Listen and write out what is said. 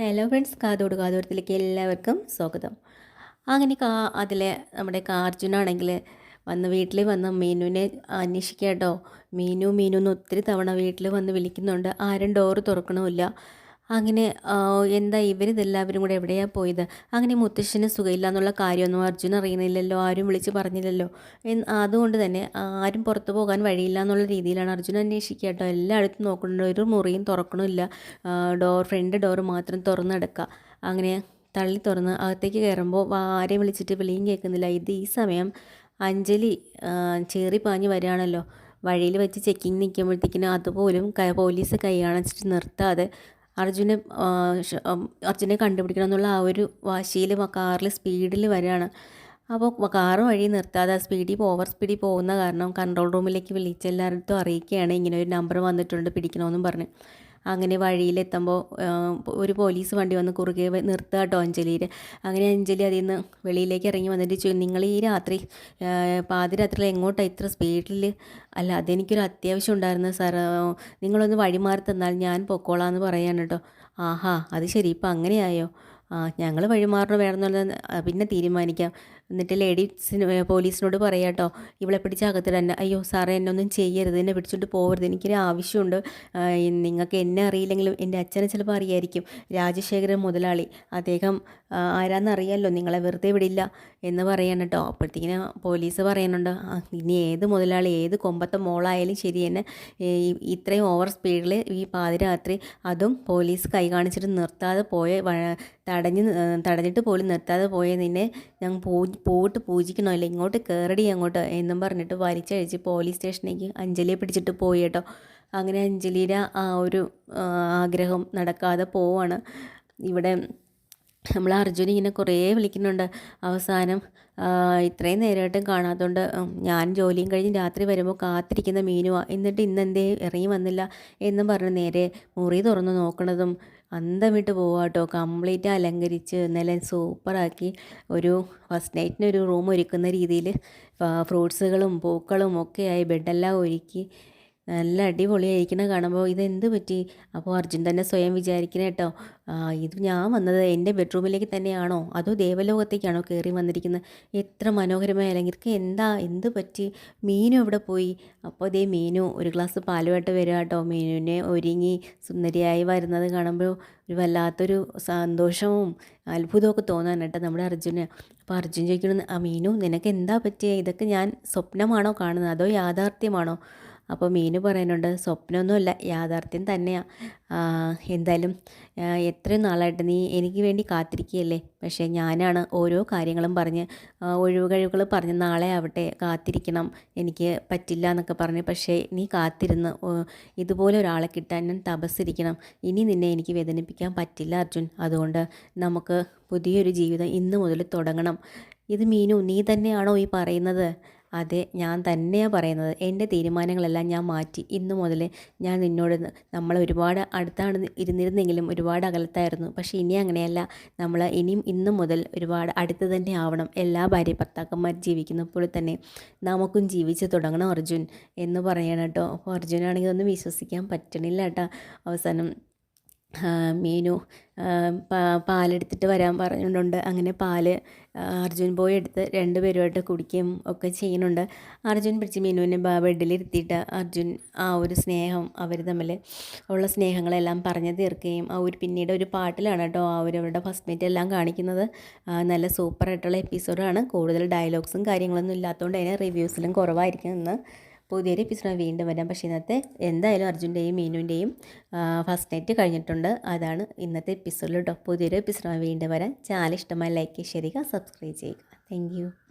Hello friends കാതോട് കാതോടത്തിലേക്ക് എല്ലാവർക്കും സ്വാഗതം. അങ്ങനെ കാ അതിലെ നമ്മുടെ കാർജുനാണെങ്കിൽ വന്ന് വീട്ടിൽ വന്ന് മീനുവിനെ അന്വേഷിക്കുക കേട്ടോ മീനു മീനു എന്ന് ഒത്തിരി തവണ വീട്ടിൽ വന്ന് വിളിക്കുന്നുണ്ട്. ആരും ഡോറ് തുറക്കണമില്ല. അങ്ങനെ എന്താ ഇവരിതെല്ലാവരും കൂടെ എവിടെയാണ് പോയത്? അങ്ങനെ മുത്തശ്ശന് സുഖമില്ല എന്നുള്ള കാര്യമൊന്നും അർജുൻ അറിയുന്നില്ലല്ലോ ആരും വിളിച്ച് പറഞ്ഞില്ലല്ലോ. അതുകൊണ്ട് തന്നെ ആരും പുറത്തു പോകാൻ വഴിയില്ല എന്നുള്ള രീതിയിലാണ് അർജുൻ അന്വേഷിക്കുക കേട്ടോ. എല്ലായിടത്തും നോക്കുന്നുണ്ട് ഒരു മുറിയും തുറക്കണമില്ല. ഡോർ ഫ്രണ്ട് ഡോർ മാത്രം തുറന്നെടുക്കുക അങ്ങനെ തള്ളി തുറന്ന് അകത്തേക്ക് കയറുമ്പോൾ ആരെ വിളിച്ചിട്ട് വിളിയും കേൾക്കുന്നില്ല. ഇത് ഈ സമയം അഞ്ജലി ചേറി പാഞ്ഞ് വരികയാണല്ലോ. വഴിയിൽ വെച്ച് ചെക്കിങ് നിൽക്കുമ്പോഴത്തേക്കിനും അതുപോലും പോലീസ് കൈ കാണിച്ചിട്ട് നിർത്താതെ അർജുനെ അർജുനെ കണ്ടുപിടിക്കണം എന്നുള്ള ആ ഒരു വാശിയിൽ കാറിൽ സ്പീഡിൽ വരികയാണ്. അപ്പോൾ കാറ് വഴി നിർത്താതെ സ്പീഡിൽ ഓവർ സ്പീഡിൽ പോകുന്ന കാരണം കൺട്രോൾ റൂമിലേക്ക് വിളിച്ച് എല്ലായിടത്തും അറിയിക്കുകയാണ്. ഇങ്ങനെ ഒരു നമ്പർ വന്നിട്ടുണ്ട് പിടിക്കണമെന്നും പറഞ്ഞ്. അങ്ങനെ വഴിയിലെത്തുമ്പോൾ ഒരു പോലീസ് വണ്ടി വന്ന് കുറുകെ നിർത്തുക കേട്ടോ അഞ്ജലിയിൽ അങ്ങനെ അഞ്ജലി അതിൽ നിന്ന് വെളിയിലേക്ക് ഇറങ്ങി വന്നിട്ട് ചോദിച്ചു നിങ്ങൾ ഈ രാത്രി പാതിരാത്രിയിൽ എങ്ങോട്ടാണ് ഇത്ര സ്പീഡിൽ അല്ല അതെനിക്കൊരു അത്യാവശ്യം ഉണ്ടായിരുന്നു സാർ. നിങ്ങളൊന്ന് വഴി മാറി തന്നാൽ ഞാൻ പൊക്കോളാം എന്ന് പറയാൻ കേട്ടോ ആഹാ അത് ശരി. ഇപ്പം അങ്ങനെയായോ? ആ ഞങ്ങൾ വഴിമാറണം വേണമെന്നുള്ളത് പിന്നെ തീരുമാനിക്കാം. എന്നിട്ട് ലേഡീസിന് പോലീസിനോട് പറയാം കേട്ടോ ഇവളെ പിടിച്ച് അകത്തിടന്നെ അയ്യോ സാറേ എന്നെ ഒന്നും ചെയ്യരുത്. എന്നെ പിടിച്ചോണ്ട് പോകരുത് എനിക്കൊരു ആവശ്യമുണ്ട്. നിങ്ങൾക്ക് എന്നെ അറിയില്ലെങ്കിലും എന്റെ അച്ഛനെ ചിലപ്പോൾ അറിയായിരിക്കും. രാജശേഖരൻ മുതലാളി. അദ്ദേഹം ആരാന്നറിയാമല്ലോ നിങ്ങളെ വെറുതെ വിടില്ല. എന്ന് പറയാൻ കേട്ടോ അപ്പോഴത്തേക്കിന് പോലീസ് പറയുന്നുണ്ട് ഇനി ഏത് മുതലാളി ഏത് കൊമ്പത്തെ മോളായാലും ശരി തന്നെ ഇത്രയും ഓവർ സ്പീഡിൽ ഈ പാതിരാത്രി അതും പോലീസ് കൈ കാണിച്ചിട്ട് നിർത്താതെ പോയ തടഞ്ഞ് തടഞ്ഞിട്ട് പോലും നിർത്താതെ പോയ നിന്നെ ഞാൻ പൂ പൂജിക്കണോ അല്ലെ ഇങ്ങോട്ട് കയറടി അങ്ങോട്ട് എന്നും പറഞ്ഞിട്ട് വലിച്ചഴിച്ച് പോലീസ് സ്റ്റേഷനിലേക്ക് അഞ്ജലിയെ പിടിച്ചിട്ട് പോയി കേട്ടോ. അങ്ങനെ അഞ്ജലിയുടെ ആ ഒരു ആഗ്രഹം നടക്കാതെ പോവാണ്. ഇവിടെ നമ്മൾ അർജുൻ ഇങ്ങനെ കുറേ വിളിക്കുന്നുണ്ട്. അവസാനം ഇത്രയും നേരമായിട്ടും കാണാത്തതുകൊണ്ട് ഞാൻ ജോലിയും കഴിഞ്ഞ് രാത്രി വരുമ്പോൾ കാത്തിരിക്കുന്ന മീനുവാ. എന്നിട്ട് ഇന്നെന്തേ ഇറങ്ങി വന്നില്ല എന്നും പറഞ്ഞ് നേരെ മുറി തുറന്ന് നോക്കണതും അന്തം വിട്ട് പോവാട്ടോ. കംപ്ലീറ്റ് അലങ്കരിച്ച് നല്ല സൂപ്പറാക്കി ഒരു ഫസ്റ്റ് നൈറ്റിന് ഒരു റൂം ഒരുക്കുന്ന രീതിയിൽ ഫ്രൂട്ട്സുകളും പൂക്കളും ഒക്കെയായി ബെഡെല്ലാം ഒരുക്കി നല്ല അടിപൊളിയായിരിക്കണ കാണുമ്പോൾ ഇതെന്ത് പറ്റി? അപ്പോൾ അർജുൻ തന്നെ സ്വയം വിചാരിക്കണ കേട്ടോ ഇത് ഞാൻ വന്നത് എന്റെ ബെഡ്റൂമിലേക്ക് തന്നെയാണോ? അതോ ദേവലോകത്തേക്കാണോ കയറി വന്നിരിക്കുന്നത് എത്ര മനോഹരമായ അല്ലെങ്കിൽ എന്താ എന്ത് പറ്റി? മീനു എവിടെ പോയി? അപ്പോൾ അതേ മീനു ഒരു ഗ്ലാസ് പാലുമായിട്ട് വരിക കേട്ടോ മീനുവിനെ ഒരുങ്ങി സുന്ദരിയായി വരുന്നത് കാണുമ്പോൾ ഒരു വല്ലാത്തൊരു സന്തോഷവും അത്ഭുതമൊക്കെ തോന്നാൻ കേട്ടോ നമ്മുടെ അർജുന്. അപ്പോൾ അർജുൻ ചോദിക്കണം ആ മീനു നിനക്ക് എന്താ പറ്റിയത് ഇതൊക്കെ ഞാൻ സ്വപ്നമാണോ കാണുന്നത് അതോ യാഥാർത്ഥ്യമാണോ? അപ്പോൾ മീന് പറയുന്നുണ്ട് സ്വപ്നമൊന്നുമല്ല യാഥാർത്ഥ്യം തന്നെയാണ് എന്തായാലും എത്രയും നാളായിട്ട് നീ എനിക്ക് വേണ്ടി കാത്തിരിക്കുകയല്ലേ? പക്ഷേ ഞാനാണ് ഓരോ കാര്യങ്ങളും പറഞ്ഞ് ഒഴിവുകഴിവുകൾ പറഞ്ഞ് നാളെ ആവട്ടെ കാത്തിരിക്കണം എനിക്ക് പറ്റില്ല എന്നൊക്കെ പറഞ്ഞ് പക്ഷേ നീ കാത്തിരുന്ന് ഇതുപോലെ ഒരാളെ കിട്ടാൻ ഞാൻ തപസ്സിരിക്കണം. ഇനി നിന്നെ എനിക്ക് വേദനിപ്പിക്കാൻ പറ്റില്ല അർജുൻ. അതുകൊണ്ട് നമുക്ക് പുതിയൊരു ജീവിതം ഇന്ന് മുതൽ തുടങ്ങണം. ഇത് മീനു നീ തന്നെയാണോ ഈ പറയുന്നത്? അതെ ഞാൻ തന്നെയാണ് പറയുന്നത്. എന്റെ തീരുമാനങ്ങളെല്ലാം ഞാൻ മാറ്റി. ഇന്നു മുതൽ ഞാൻ നിന്നോട് നമ്മൾ ഒരുപാട് അടുത്താണ് ഇരുന്നിരുന്നെങ്കിലും ഒരുപാട് അകലത്തായിരുന്നു. പക്ഷേ ഇനി അങ്ങനെയല്ല. നമ്മൾ ഇനിയും ഇന്നു മുതൽ ഒരുപാട് അടുത്ത് തന്നെ ആവണം. എല്ലാ ഭാര്യ ഭർത്താക്കന്മാർ ജീവിക്കുന്ന പോലെ തന്നെ നമുക്കും ജീവിച്ച് തുടങ്ങണം അർജുൻ എന്ന് പറയണം കേട്ടോ. അപ്പോൾ അർജുനാണെങ്കിൽ ഒന്നും വിശ്വസിക്കാൻ പറ്റണില്ല കേട്ടോ. അവസാനം മീനു പാലെടുത്തിട്ട് വരാൻ പറഞ്ഞിട്ടുണ്ട്. അങ്ങനെ പാൽ അർജുൻ പോയി എടുത്ത് രണ്ട് പേരുമായിട്ട് കുടിക്കുകയും ഒക്കെ ചെയ്യുന്നുണ്ട്. അർജുൻ പിടിച്ച് മീനുവിനെ ബെഡിലിരുത്തിയിട്ട് അർജുൻ ആ ഒരു സ്നേഹം അവർ തമ്മിൽ ഉള്ള സ്നേഹങ്ങളെല്ലാം പറഞ്ഞു തീർക്കുകയും ആ ഒരു പിന്നീട് ഒരു പാട്ടിലാണ് കേട്ടോ ആ ഒരു അവരുടെ ഫസ്റ്റ് മീറ്റ് എല്ലാം കാണിക്കുന്നത്. നല്ല സൂപ്പറായിട്ടുള്ള എപ്പിസോഡാണ് കൂടുതൽ ഡയലോഗ്സും കാര്യങ്ങളൊന്നും ഇല്ലാത്തതുകൊണ്ട് അതിന് റിവ്യൂസിലും കുറവായിരിക്കും എന്ന് പുതിയൊരു എപ്പിസോഡ് വീണ്ടും വരാം. പക്ഷേ ഇന്നത്തെ എന്തായാലും അർജുന്റെയും മീനുവിന്റെയും ഫസ്റ്റ് നൈറ്റ് കഴിഞ്ഞിട്ടുണ്ട്. അതാണ് ഇന്നത്തെ എപ്പിസോഡിൽ കേട്ടോ പുതിയൊരു എപ്പിസോഡ് വീണ്ടും വരാം. ചാനൽ ഇഷ്ടമായി ലൈക്ക് ചെയ്യുക സബ്സ്ക്രൈബ് ചെയ്യുക. താങ്ക്